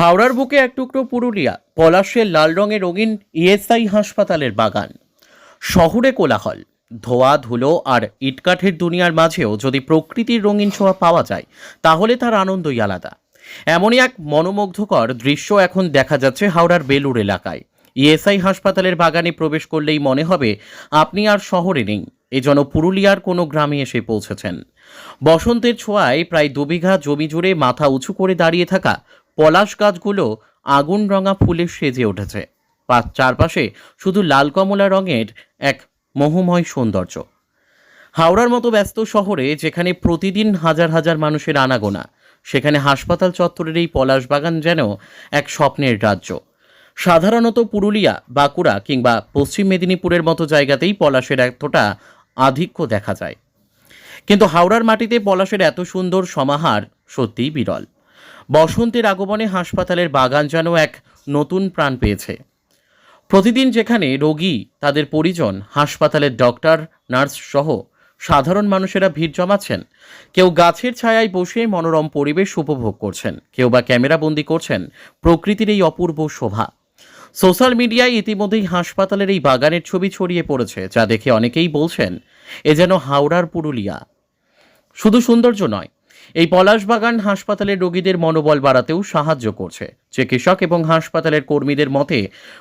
হাওড়ার বুকে এক টুকরো পুরুলিয়া, পলাশের লাল রঙের রঙিন ইএসআই হাসপাতালের বাগান। শহরে কোলাহল, ধোয়া, ধুলো আর ইটকাঠের দুনিয়ার মাঝেও যদি প্রকৃতির রঙিন ছোঁয়া পাওয়া যায়, তাহলে তার আনন্দই আলাদা। এমনই এক মনোমুগ্ধকর দৃশ্য এখন দেখা যাচ্ছে হাওড়ার বেলুর এলাকায়। ইএসআই হাসপাতালের বাগানে প্রবেশ করলেই মনে হবে, আপনি আর শহরে নেই। এ যেন পুরুলিয়ার কোনো গ্রামে এসে পৌঁছেছেন। বসন্তের ছোঁয়ায় প্রায় দুবিঘা জমি জুড়ে মাথা উঁচু করে দাঁড়িয়ে থাকা পলাশ গাছগুলো আগুন রঙা ফুলে সেজে উঠেছে। চারপাশে শুধু লাল কমলা রঙের এক মোহময় সৌন্দর্য। হাওড়ার মতো ব্যস্ত শহরে যেখানে প্রতিদিন হাজার হাজার মানুষের আনাগোনা, সেখানে হাসপাতাল চত্বরের এই পলাশ বাগান যেন এক স্বপ্নের রাজ্য। সাধারণত পুরুলিয়া, বাঁকুড়া কিংবা পশ্চিম মেদিনীপুরের মতো জায়গাতেই পলাশের এতটা আধিক্য দেখা যায়। কিন্তু হাওড়ার মাটিতে পলাশের এত সুন্দর সমাহার সত্যিই বিরল। বসন্তের আগমনে হাসপাতালের বাগান যেন এক নতুন প্রাণ পেয়েছে। প্রতিদিন যেখানে রোগী, তাদের পরিজন, হাসপাতালের ডক্টর, নার্স সহ সাধারণ মানুষেরা ভিড় জমাচ্ছেন, কেউ গাছের ছায়ায় বসে মনোরম পরিবেশ উপভোগ করছেন, কেউ বা ক্যামেরাবন্দি করছেন, প্রকৃতির এই অপূর্ব শোভা। সোশ্যাল মিডিয়ায় ইতিমধ্যেই হাসপাতালের এই বাগানের ছবি ছড়িয়ে পড়েছে, যা দেখে অনেকেই বলছেন, এ যেন হাওড়ার পুরুলিয়া। শুধু সৌন্দর্য নয়, এই পলাশ বাগান হাসপাতালের রোগীদের মনোবল বাড়াতেও সাহায্য করছে। চিকিৎসক এবং হাসপাতালের কর্মীদের মতে,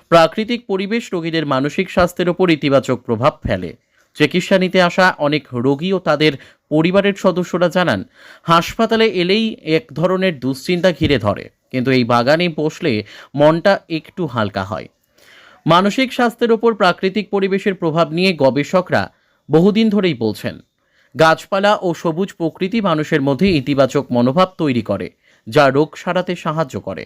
প্রাকৃতিক পরিবেশ রোগীদের মানসিক স্বাস্থ্যের ওপর ইতিবাচক প্রভাব ফেলে। চিকিৎসা নিতে আসা অনেক রোগী ও তাদের পরিবারের সদস্যরা জানান, হাসপাতালে এলেই এক ধরনের দুশ্চিন্তা ঘিরে ধরে। কিন্তু এই বাগানে বসলে মনটা একটু হালকা হয়। মানসিক স্বাস্থ্যের ওপর প্রাকৃতিক পরিবেশের প্রভাব নিয়ে গবেষকরা বহুদিন ধরেই বলছেন, গাছপালা ও সবুজ প্রকৃতি মানুষের মধ্যে ইতিবাচক মনোভাব তৈরি করে, যা রোগ সারাতে সাহায্য করে।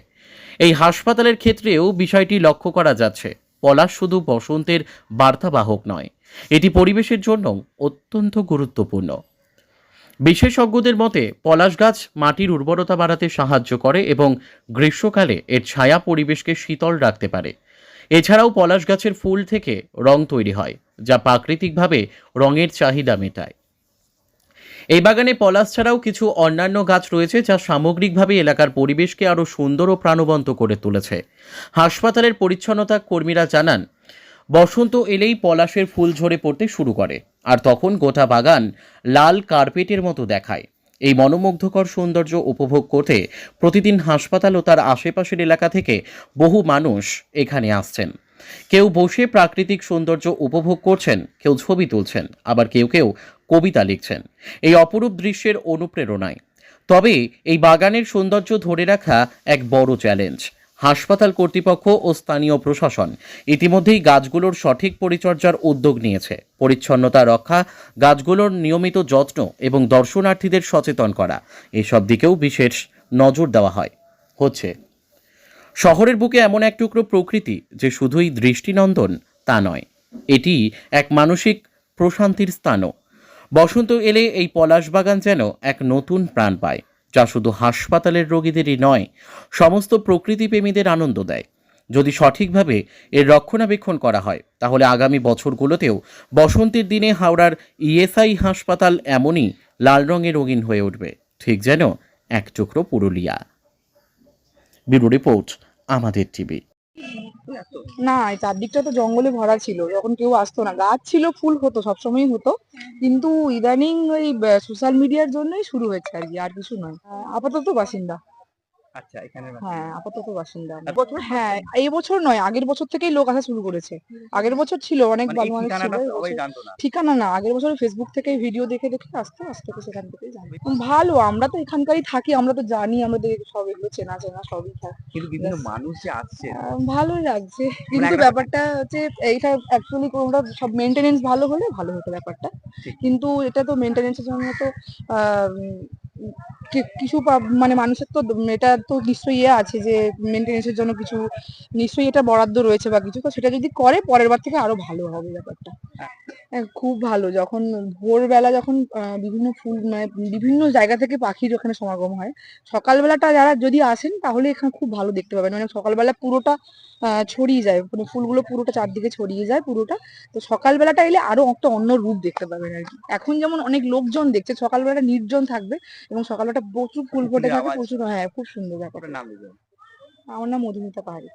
এই হাসপাতালের ক্ষেত্রেও বিষয়টি লক্ষ্য করা যাচ্ছে, পলাশ শুধু বসন্তের বার্তাবাহক নয়, এটি পরিবেশের জন্য অত্যন্ত গুরুত্বপূর্ণ। বিশেষজ্ঞদের মতে, পলাশ গাছ মাটির উর্বরতা বাড়াতে সাহায্য করে এবং গ্রীষ্মকালে এর ছায়া পরিবেশকে শীতল রাখতে পারে। এছাড়াও পলাশ গাছের ফুল থেকে রং তৈরি হয়, যা প্রাকৃতিকভাবে রঙের চাহিদা মেটায়। এই বাগানে পলাশ ছাড়াও কিছু অন্যান্য গাছ রয়েছে, যা সামগ্রিকভাবে এলাকার পরিবেশকে আরও সুন্দর ও প্রাণবন্ত করে তুলেছে। হাসপাতালের পরিচ্ছন্নতা কর্মীরা জানান, বসন্ত এলেই পলাশের ফুল ঝরে পড়তে শুরু করে। আর তখন গোটা বাগান লাল কার্পেটের মতো দেখায়। এই মনোমুগ্ধকর সৌন্দর্য উপভোগ করতে প্রতিদিন হাসপাতাল ও তার আশেপাশের এলাকা থেকে বহু মানুষ এখানে আসছেন। কেউ বসে প্রাকৃতিক সৌন্দর্য উপভোগ করছেন, কেউ ছবি তুলছেন, আবার কেউ কেউ কবিতা লিখছেন। এই অপরূপ দৃশ্যের অনুপ্রেরণায়। তবে এই বাগানের সৌন্দর্য ধরে রাখা এক বড় চ্যালেঞ্জ হাসপাতাল কর্তৃপক্ষ ও স্থানীয় প্রশাসন। ইতিমধ্যেই গাছগুলোর সঠিক পরিচর্যার উদ্যোগ নিয়েছে। পরিচ্ছন্নতা রক্ষা, গাছগুলোর নিয়মিত যত্ন এবং দর্শনার্থীদের সচেতন করা। এসব দিকেও বিশেষ নজর দেওয়া হয়। হচ্ছে, শহরের বুকে এমন এক টুকরো প্রকৃতি যে শুধুই দৃষ্টিনন্দন তা নয়। এটি এক মানসিক প্রশান্তির স্থানও। বসন্ত এলে এই পলাশ বাগান যেন এক নতুন প্রাণ পায়। যা শুধু হাসপাতালের রোগীদেরই নয়, সমস্ত প্রকৃতিপ্রেমীদের আনন্দ দেয়। যদি সঠিকভাবে এর রক্ষণাবেক্ষণ করা হয়, তাহলে আগামী বছরগুলোতেও বসন্তের দিনে হাওড়ার ইএসআই হাসপাতাল এমনই লাল রঙে রঙিন হয়ে উঠবে। ঠিক যেন এক টুকরো পুরুলিয়া। ব্যুরো রিপোর্ট, আমাদের টিভি। না চারদিকটা তো জঙ্গলে ভরা ছিল, যখন কেউ আসতো না। গাছ ছিল, ফুল হতো সবসময় হতো। কিন্তু ইদানিং ওই সোশ্যাল মিডিয়ার জন্যই শুরু হয়েছে আর কি, আর কিছু নয়। আপাতত বাসিন্দা। আচ্ছা এখানে হ্যাঁ আপাতত বাসিন্দা হ্যাঁ এই বছর নয় আগের বছর থেকেই লোক আসা শুরু করেছে। আগের বছর ছিল অনেক মানে ভালো মানুষ ছিল ঠিকানা না আগের বছর ফেসবুক থেকে ভিডিও দেখে দেখে আসতে আসতে সেখান থেকেই জানি ভালো আমরা তো এখানকারই থাকি আমরা তো জানি আমাদের সব এগুলো চেনা চেনা সবই থাকে। কিন্তু বিভিন্ন মানুষ যে আসছে। আহ, ভালোই লাগছে। কিন্তু ব্যাপারটা হচ্ছে এইটা অ্যাকচুয়ালি কোনটা সব মেনটেনেন্স ভালো হলে ভালো হতো ব্যাপারটা। কিন্তু এটা তো মেনটেনেন্সের জন্য তো আহ, কিছু মানে মানুষের তো এটা তো নিশ্চয়ই ইয়ে আছে যে মেনটেনেন্সের জন্য কিছু নিশ্চয়ই এটা বরাদ্দ রয়েছে বা কিছু তো সেটা যদি করে পরের বার থেকে আরও ভালো হবে ব্যাপারটা। হ্যাঁ, খুব ভালো যখন ভোরবেলা যখন বিভিন্ন ফুল মানে বিভিন্ন জায়গা থেকে পাখির ওখানে সমাগম হয় সকালবেলাটা যারা যদি আসেন তাহলে এখানে খুব ভালো দেখতে পাবেন মানে সকালবেলা পুরোটা ছড়িয়ে যায় মানে ফুলগুলো পুরোটা চারদিকে ছড়িয়ে যায় পুরোটা তো সকালবেলাটা এলে আরও একটা অন্য রূপ দেখতে পাবেন আর কি। এখন যেমন অনেক লোকজন দেখছে সকালবেলাটা নির্জন থাকবে এবং সকালবেলাটা প্রচুর ফুল ফোটে থাকে প্রচুর হ্যাঁ খুব সুন্দর ব্যাপার নাম আমার নাম মধুমিতা পাহাড়ি।